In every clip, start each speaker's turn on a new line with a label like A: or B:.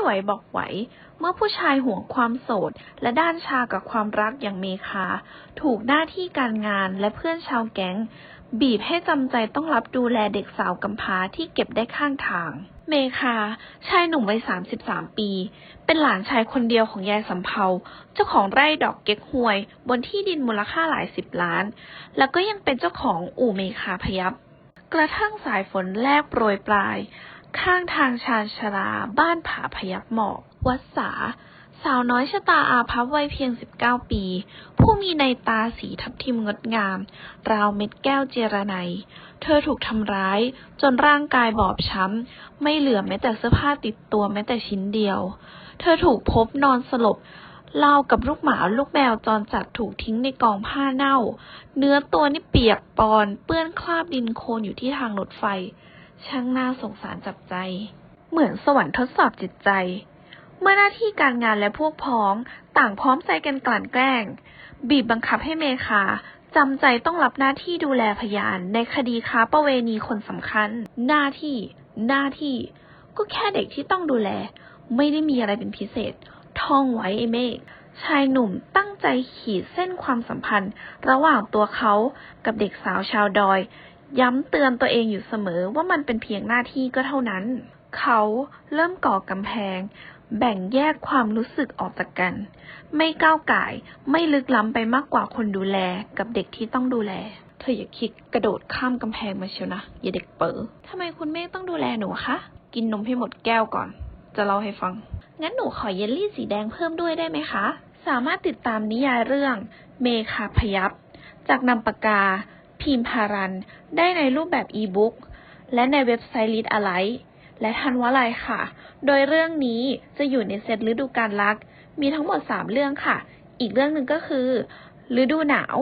A: ไหวบอกไหว เมื่อผู้ชายห่วงความโสด และด้านชากับความรักอย่างเมคา ถูกหน้าที่การงานและเพื่อนชาวแก๊ง บีบให้จำใจต้องรับดูแลเด็กสาวกำพร้าที่เก็บได้ข้างทาง เมคา ชายหนุ่มวัย 33 ปี เป็นหลานชายคนเดียวของยายสำเภาเจ้าของไร่ดอกเก๊กฮวย บนที่ดินมูลค่าหลายสิบล้าน แล้วก็ยังเป็นเจ้าของอู่เมคาพยับกระทั่งสายฝนแลบโปรยปลาย ข้างทางชานชลา บ้านผาพยับหมอก วัดสา สาวน้อยชะตาอาภัพวัยเพียง 19 ปี ผู้มีในตาสีทับทิมงดงาม ราวเม็ดแก้วเจรไนเธอถูกทำร้าย จนร่างกายบอบช้ำ ไม่เหลือแม้แต่เสื้อผ้าติดตัวแม้แต่ชิ้นเดียว เธอถูกพบนอนสลบรากับลูกหมาลูกแมวจรจัดถูกทิ้งในกองผ้าเน่า เนื้อตัวนี่เปียกปอน เปื้อนคราบดินโคลนอยู่ที่ทางรถไฟ ช่างน่าสงสารจับใจ เหมือนสวรรค์ทดสอบจิตใจ เมื่อหน้าที่การงานและพวกพ้องต่างพร้อมใจกันกลั่นแกล้ง บีบบังคับให้เมคาจำใจต้องรับหน้าที่ดูแลพยานในคดีค้าประเวณีคนสำคัญ หน้าที่ หน้าที่ ก็แค่เด็กที่ต้องดูแล ไม่ได้มีอะไรเป็นพิเศษ ท่องไว้ไอเมฆชายหนุ่มตั้งใจขีดเส้นความสัมพันธ์ ระหว่างตัวเขากับเด็กสาวชาวดอย ย้ำเตือนตัวเองอยู่เสมอว่ามันเป็นเพียงหน้าที่ก็เท่านั้น เขาเริ่มก่อกำแพง แบ่งแยกความรู้สึกออกจากกัน ไม่ก้าวไก่ไม่ลึกล้ำไปมากกว่าคนดูแลกับเด็กที่ต้องดูแล เธออย่าคิดกระโดดข้ามกำแพงมาเชียวนะ อย่าเด็กเป๋อทำไมคุณเมฆต้องดูแลหนูคะ กินนมให้หมดแก้วก่อน จะเล่าให้ฟัง งั้นหนูขอเยลลี่สีแดงเพิ่มด้วยได้ไหมคะ สามารถติดตามนิยายเรื่อง เมคาพยับจากนำปากกา พิมพ์พารัน ได้ในรูปแบบอีบุ๊กและในเว็บไซต์ลิดอะไรและทันวลัยค่ะ โดยเรื่องนี้จะอยู่ในเซตฤดูกาลรัก มีทั้งหมด 3 เรื่องค่ะ อีกเรื่องหนึ่งก็คือ ฤดูหนาว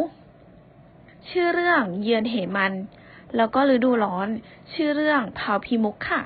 A: ชื่อเรื่องเยือนเหมัน แล้วก็ฤดูร้อน ชื่อเรื่องเผาพิมุกค่ะ